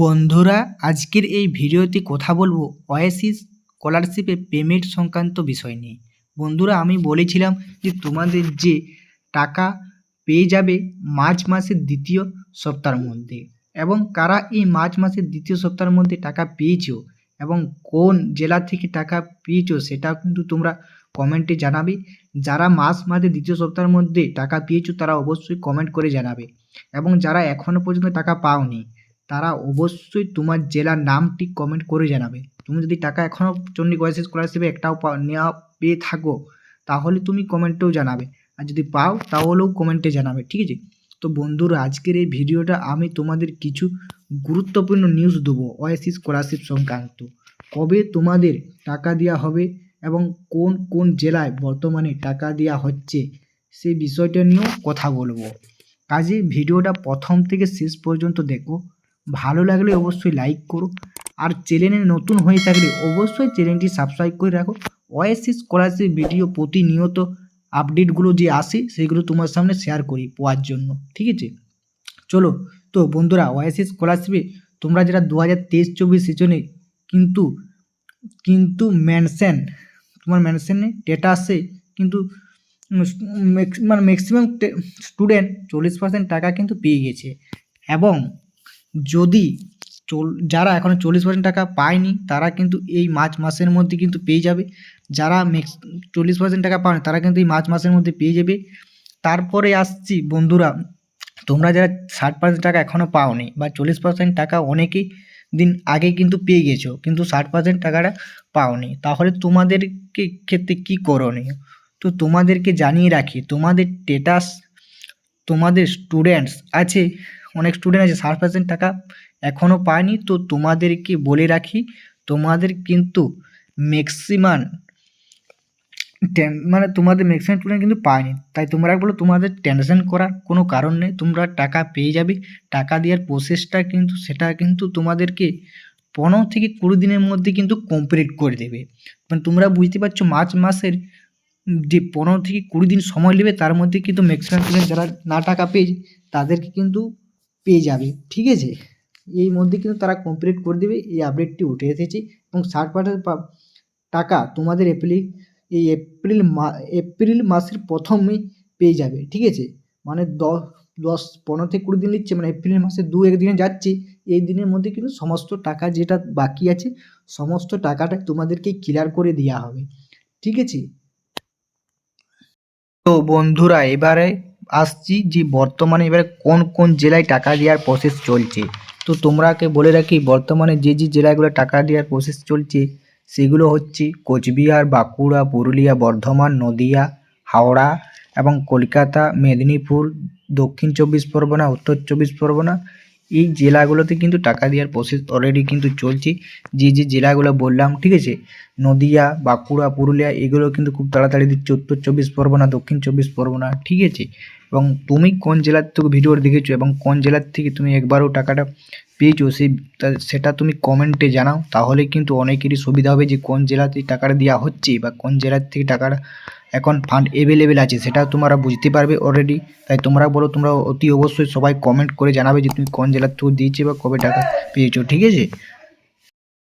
বন্ধুরা, আজকের এই ভিডিওতে কথা বলব ওয়াইসিস স্কলারশিপে পেমেন্ট সংক্রান্ত বিষয় নিয়ে। বন্ধুরা, আমি বলেছিলাম যে তোমাদের যে টাকা পেয়ে যাবে মার্চ মাসের দ্বিতীয় সপ্তাহের মধ্যে এবং কারা এই মার্চ মাসের দ্বিতীয় সপ্তাহের মধ্যে টাকা পেয়েছ এবং কোন জেলা থেকে টাকা পেয়েছ সেটাও কিন্তু তোমরা কমেন্টে জানাবে। যারা মার্চ মাসের দ্বিতীয় সপ্তাহের মধ্যে টাকা পেয়েছ তারা অবশ্যই কমেন্ট করে জানাবে এবং যারা এখনও পর্যন্ত টাকা পাওনি তারা অবশ্যই তোমার জেলার নামটি কমেন্ট করে জানাবে। তুমি যদি টাকা এখনও চণ্ডী ওয়াইসি স্কলারশিপে একটাও নেওয়া পেয়ে থাকো, তাহলে তুমি কমেন্টেও জানাবে। আর যদি পাও, তাহলেও কমেন্টে জানাবে, ঠিক আছে? তো বন্ধুরা, আজকের এই ভিডিওটা আমি তোমাদের কিছু গুরুত্বপূর্ণ নিউজ দেবো ওয়াইসি স্কলারশিপ সংক্রান্ত। কবে তোমাদের টাকা দেওয়া হবে এবং কোন কোন জেলায় বর্তমানে টাকা দেওয়া হচ্ছে সেই বিষয়টা নিয়েও কথা বলব। কাজে ভিডিওটা প্রথম থেকে শেষ পর্যন্ত দেখো। ভালো লাগলে অবশ্যই লাইক করো। আর চ্যানেলে নতুন হয়ে থাকলে অবশ্যই চ্যানেলটি সাবস্ক্রাইব করে রাখো। ওয়াইসি স্কলারশিপ ভিডিও প্রতিনিয়ত আপডেটগুলো যে আসে, সেগুলো তোমার সামনে শেয়ার করি পাওয়ার জন্য। ঠিক আছে? চলো, তো বন্ধুরা ওয়াইসি স্কলারশিপে তোমরা যারা দু হাজার তেইশ চব্বিশ সিজনে কিন্তু কিন্তু মেনশন তোমার মেনশনে ডেটা আসে, কিন্তু মানে ম্যাক্সিমাম স্টুডেন্ট চল্লিশ পার্সেন্ট টাকা কিন্তু পেয়ে গেছে। এবং যদি চল, যারা এখনও চল্লিশ পার্সেন্ট টাকা পায়নি, তারা কিন্তু এই মার্চ মাসের মধ্যে কিন্তু পেয়ে যাবে। যারা ম্যাক্স চল্লিশ পার্সেন্ট টাকা পায় তারা কিন্তু এই মার্চ মাসের মধ্যে পেয়ে যাবে। তারপরে আসছি বন্ধুরা, তোমরা যারা ষাট পার্সেন্ট টাকা এখনও পাওনি বা চল্লিশ পার্সেন্ট টাকা অনেকেই দিন আগে কিন্তু পেয়ে গেছো, কিন্তু ষাট পার্সেন্ট টাকাটা পাওনি। তাহলে তোমাদেরকে ক্ষেত্রে কী করণীয়? তো তোমাদেরকে জানিয়ে রাখি, তোমাদের স্টেটাস তোমাদের স্টুডেন্টস আছে অনেক স্টুডেন্ট আছে ষাট পার্সেন্ট টাকা এখনও পায়নি। তো তোমাদেরকে বলে রাখি, তোমাদের কিন্তু ম্যাক্সিমাম মানে তোমাদের ম্যাক্সিমাম স্টুডেন্ট কিন্তু পায়নি। তাই তোমরা বলো, তোমাদের টেনশন করার কোনো কারণ নেই। তোমরা টাকা পেয়ে যাবে। টাকা দেওয়ার প্রসেসটা কিন্তু, সেটা কিন্তু তোমাদেরকে পনেরো থেকে কুড়ি দিনের মধ্যে কিন্তু কমপ্লিট করে দেবে। মানে তোমরা বুঝতে পারছ, মার্চ মাসের যে পনেরো থেকে কুড়ি দিন সময় নেবে, তার মধ্যে কিন্তু ম্যাক্সিমাম স্টুডেন্ট যারা না টাকা পেয়ে তাদেরকে কিন্তু পেয়ে যাবে, ঠিক আছে? এই মধ্যে কিন্তু তারা কমপ্লিট করে দেবে, এই আপডেটটি উঠে এসেছে এবং ষাট পার্সেন্ট টাকা তোমাদের এপ্রিল এই এপ্রিল মা এপ্রিল মাসের প্রথমেই পেয়ে যাবে, ঠিক আছে? মানে দশ দশ, পনেরো থেকে কুড়ি দিন নিচ্ছে মানে এপ্রিল মাসে দু এক দিনে যাচ্ছে, এই দিনের মধ্যে কিন্তু সমস্ত টাকা যেটা বাকি আছে, সমস্ত টাকাটা তোমাদেরকে ক্লিয়ার করে দেওয়া হবে, ঠিক আছে? তো বন্ধুরা, এবারে আসছি যে বর্তমানে এবারে কোন কোন জেলায় টাকা দেওয়ার প্রসেস চলছে। তো তোমরাকে বলে রাখি, বর্তমানে যে যে জেলাগুলো টাকা দেওয়ার প্রসেস চলছে, সেগুলো হচ্ছে কোচবিহার, বাঁকুড়া, পুরুলিয়া, বর্ধমান, নদিয়া, হাওড়া এবং কলকাতা, মেদিনীপুর, দক্ষিণ চব্বিশ পরগনা, উত্তর চব্বিশ পরগনা এই জেলাগুলোতে কিন্তু টাকা দেওয়ার প্রসেস অলরেডি কিন্তু চলছে। যে যে জেলাগুলো বললাম, ঠিক আছে? নদিয়া, বাঁকুড়া, পুরুলিয়া, এগুলো কিন্তু খুব তাড়াতাড়ি দিচ্ছে। উত্তর চব্বিশ পরগনা, দক্ষিণ চব্বিশ পরগনা, ঠিক আছে? এবং তুমি কোন জেলার থেকে ভিডিও দেখেছ এবং কোন জেলার থেকে তুমি একবারও টাকাটা পেয়েছ, সেই সেটা তুমি কমেন্টে জানাও। তাহলে কিন্তু অনেকেরই সুবিধা হবে যে কোন জেলাতে টাকাটা দেওয়া হচ্ছে বা কোন জেলার থেকে টাকাটা এখন ফান্ড অ্যাভেলেবেল আছে, সেটা তোমরা বুঝতে পারবে অলরেডি তাই তোমরা বলো, তোমরা অতি অবশ্যই সবাই কমেন্ট করে জানাবে যে তুমি কোন জেলার থেকে দিয়েছি বা কবে টাকা পেয়েছ, ঠিক আছে?